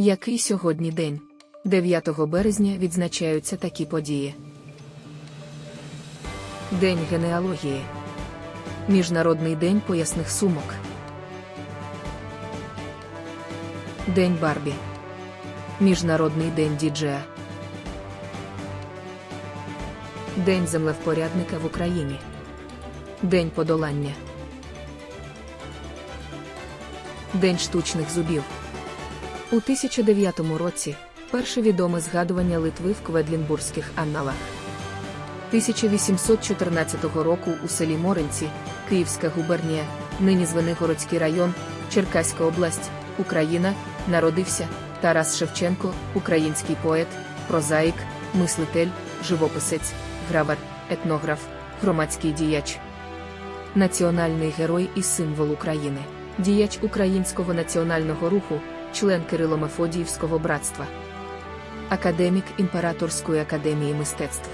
Який сьогодні день? 9 березня відзначаються такі події. День генеалогії. Міжнародний день поясних сумок. День Барбі. Міжнародний день діджея. День землевпорядника в Україні. День подолання. День штучних зубів. У 1009 році перше відоме згадування Литви в Кведлінбурзьких анналах. 1814 року у селі Моринці, Київська губернія, нині Звенигородський район, Черкаська область, Україна, народився Тарас Шевченко, український поет, прозаїк, мислитель, живописець, гравер, етнограф, громадський діяч. Національний герой і символ України, діяч українського національного руху, член Кирило-Мефодіївського братства, академік Імператорської академії мистецтв.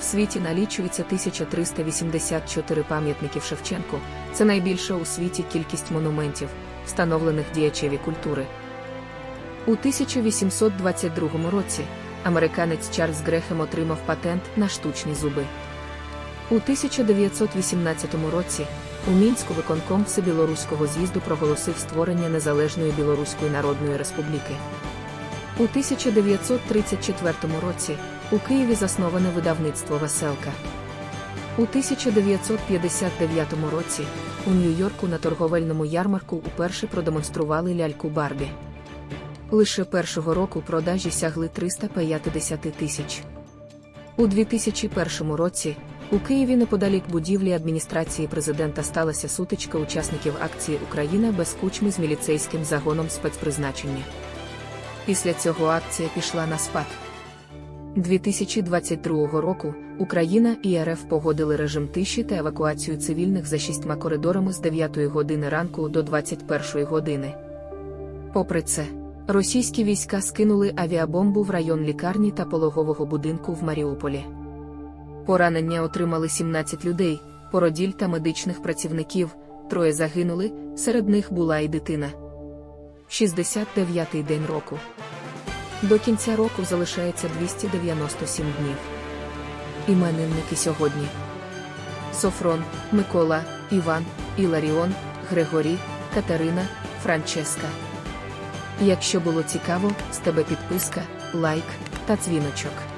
В світі налічується 1384 пам'ятників Шевченку. Це найбільша у світі кількість монументів, встановлених діячеві культури. У 1822 році американець Чарльз Грехем отримав патент на штучні зуби. У 1918 році у Мінську виконком Всебілоруського з'їзду проголосив створення Незалежної Білоруської Народної Республіки. У 1934 році у Києві засноване видавництво Веселка. У 1959 році у Нью-Йорку на торговельному ярмарку уперше продемонстрували ляльку Барбі. Лише першого року продажі сягли 350 тисяч. У 2001 році у Києві неподалік будівлі адміністрації президента сталася сутичка учасників акції Україна без кучми з міліцейським загоном спецпризначення. Після цього акція пішла на спад. 2022 року Україна і РФ погодили режим тиші та евакуацію цивільних за шістьма коридорами з 9 години ранку до 21 години. Попри це, російські війська скинули авіабомбу в район лікарні та пологового будинку в Маріуполі. Поранення отримали 17 людей, породіль та медичних працівників, троє загинули, серед них була і дитина. 69-й день року. До кінця року залишається 297 днів. Іменинники сьогодні: Софрон, Микола, Іван, Іларіон, Григорій, Катерина, Франческа. Якщо було цікаво, з тебе підписка, лайк та дзвіночок.